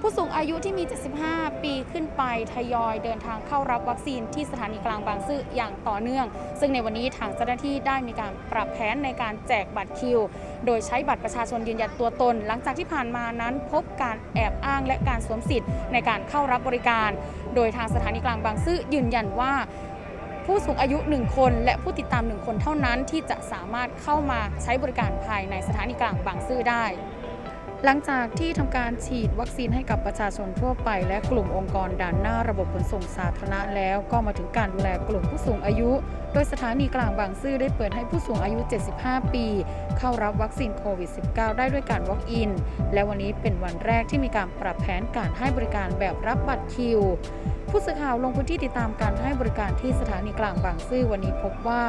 ผู้สูงอายุที่มี 75 ปีขึ้นไปทยอยเดินทางเข้ารับวัคซีนที่สถานีกลางบางซื่ออย่างต่อเนื่อง ซึ่งในวันนี้ทางเจ้าหน้าที่ได้มีการปรับแผนในการแจกบัตรคิว โดยใช้บัตรประชาชนยืนยันตัวตน หลังจากที่ผ่านมานั้นพบการแอบอ้างและการสวมสิทธิ์ในการเข้ารับบริการ โดยทางสถานีกลางบางซื่อยืนยันว่าผู้สูงอายุ 1 คน และผู้ติดตาม 1 คนเท่านั้นที่จะสามารถเข้ามาใช้บริการภายในสถานีกลางบางซื่อได้ หลังจากที่ทำการฉีดวัคซีนให้กับประชาชนทั่วไป และกลุ่มองค์กรด่านหน้าระบบขนส่งสาธารณะแล้ว ก็มาถึงการดูแลกลุ่มผู้สูงอายุ โดยสถานีกลางบางซื่อได้เปิดให้ผู้สูงอายุ 75 ปี เข้ารับวัคซีนโควิด -19 ได้ด้วยการ Walk-in และวันนี้เป็นวันแรกที่มีการปรับแผนการให้บริการแบบรับบัตรคิว ผู้สื่อข่าวลงพื้นที่ติดตามการให้บริการที่สถานีกลางบางซื่อวันนี้พบว่า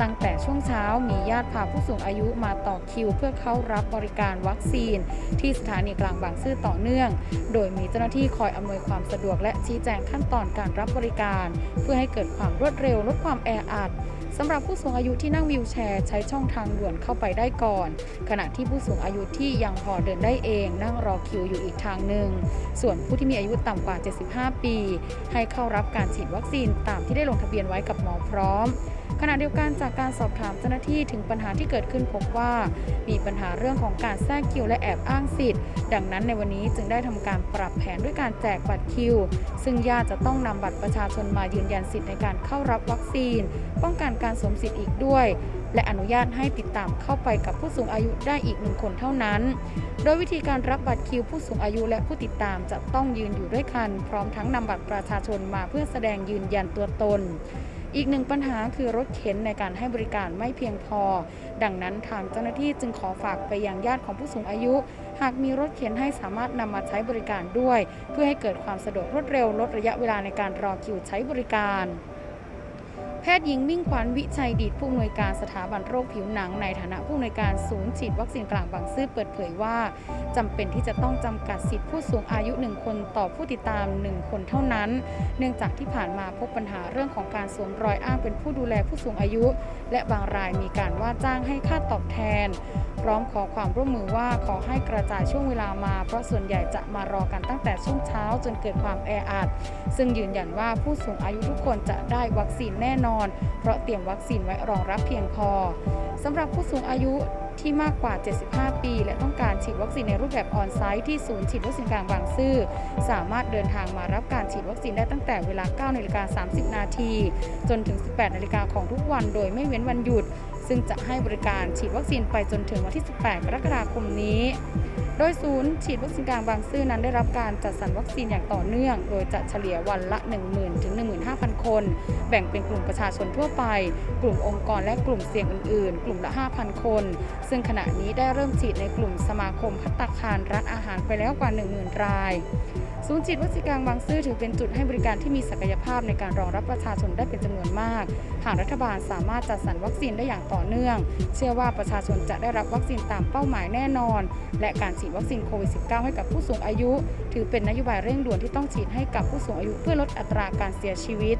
ตั้งแต่ช่วงเช้ามีญาติพาผู้สูงอายุมาต่อคิว เพื่อเข้ารับบริการวัคซีน ที่สถานีกลางบางซื่อต่อเนื่อง โดยมีเจ้าหน้าที่คอยอำนวยความสะดวกและชี้แจงขั้นตอนการรับบริการ เพื่อให้เกิดความรวดเร็วลดความแออัด สำหรับผู้สูงอายุที่นั่งวีลแชร์ใช้ช่องทางด่วนเข้าไปได้ก่อน ขณะที่ผู้สูงอายุที่ยังพอเดินได้เอง นั่งรอคิวอยู่อีกทางหนึ่ง ส่วนผู้ที่มีอายุต่ำกว่า 75 ปี ให้เข้ารับการฉีดวัคซีนตามที่ได้ลงทะเบียนไว้กับหมอพร้อม ขณะเดียวกันจากการสอบถามเจ้าหน้าที่ถึงปัญหาที่เกิดขึ้นพบว่า มีปัญหาเรื่องของการแทรกคิวและแอบอ้างสิทธิ์ ดังนั้นในวันนี้จึงได้ทำการปรับแผนด้วยการแจกบัตรคิว ซึ่งญาติจะต้องนำบัตรประชาชนมายืนยันสิทธิ์ในการเข้ารับวัคซีน ป้องกันการสวมสิทธิ์อีกด้วย และอนุญาตให้ติดตามเข้าไปกับผู้สูงอายุได้อีกหนึ่งคนเท่านั้น โดยวิธีการรับบัตรคิวผู้สูงอายุและผู้ติดตามจะต้องยืนอยู่ด้วยกัน พร้อมทั้งนำบัตรประชาชนมาเพื่อแสดงยืนยันตัวตน อีกหนึ่งปัญหาคือรถเข็นในการให้บริการไม่เพียงพอ ดังนั้นทางเจ้าหน้าที่จึงขอฝากไปยังญาติของผู้สูงอายุ หากมีรถเข็นให้สามารถนำมาใช้บริการด้วย เพื่อให้เกิดความสะดวกรวดเร็วลดระยะเวลาในการรอคิวใช้บริการ แพทย์หญิงมิ่งขวัญวิชัยดีตผู้อำนวยการสถาบันโรคผิวหนังในฐานะผู้อำนวยการศูนย์ฉีดวัคซีนกลางบางซื่อเปิดเผยว่าจำเป็นที่จะต้องจำกัดสิทธิผู้สูงอายุ 1 คนต่อผู้ติดตาม 1 คนเท่านั้น เนื่องจากที่ผ่านมาพบปัญหาเรื่องของการสวมรอยอ้างเป็นผู้ดูแลผู้สูงอายุ และบางรายมีการว่าจ้างให้ค่าตอบแทน พร้อมขอความร่วมมือว่าขอให้กระจายช่วงเวลามา เพราะส่วนใหญ่จะมารอกันตั้งแต่ช่วงเช้าจนเกิดความแออัดซึ่งยืนยันว่าผู้สูงอายุทุกคนจะได้วัคซีนแน่นอน เพราะเตรียมวัคซีนไว้รองรับเพียงพอสำหรับผู้สูงอายุที่มากกว่า 75 ปี และต้องการฉีดวัคซีนในรูปแบบออนไซต์ที่ศูนย์ฉีดวัคซีนกลางบางซื่อ สามารถเดินทางมารับการฉีดวัคซีนได้ตั้งแต่เวลา9นาฬิกา30 นาที จนถึง 18นาฬิกาของทุกวันโดยไม่เว้นวันหยุด ซึ่งจะให้บริการฉีดวัคซีนไปจนถึงวันที่ 18 กรกฎาคมนี้ โดยศูนย์ฉีดวัคซีนกลางบางซื่อนั้นได้รับการจัดสรรวัคซีนอย่างต่อเนื่อง โดยจะเฉลี่ยวันละ 10,000 ถึง 15,000 คน แบ่งเป็นกลุ่มประชาชนทั่วไป กลุ่มองค์กรและกลุ่มเสี่ยงอื่นๆ กลุ่มละ 5,000 คน ซึ่งขณะนี้ได้เริ่มฉีดในกลุ่มสมาคมพัตตาคารร้านอาหารไปแล้วกว่า 10,000 ราย ศูนย์ฉีดวัคซีนกลางบางซื่อถือเป็นจุดให้บริการที่มีศักยภาพในการรองรับประชาชนได้เป็นจำนวนมาก หากรัฐบาลสามารถจัดสรรวัคซีนได้อย่างต่อเนื่อง เชื่อว่าประชาชนจะได้รับวัคซีนตามเป้าหมายแน่นอน และการฉีดวัคซีนโควิด -19 ให้กับผู้สูงอายุ ถือเป็นนโยบายเร่งด่วนที่ต้องฉีดให้กับผู้สูงอายุเพื่อลดอัตราการเสียชีวิต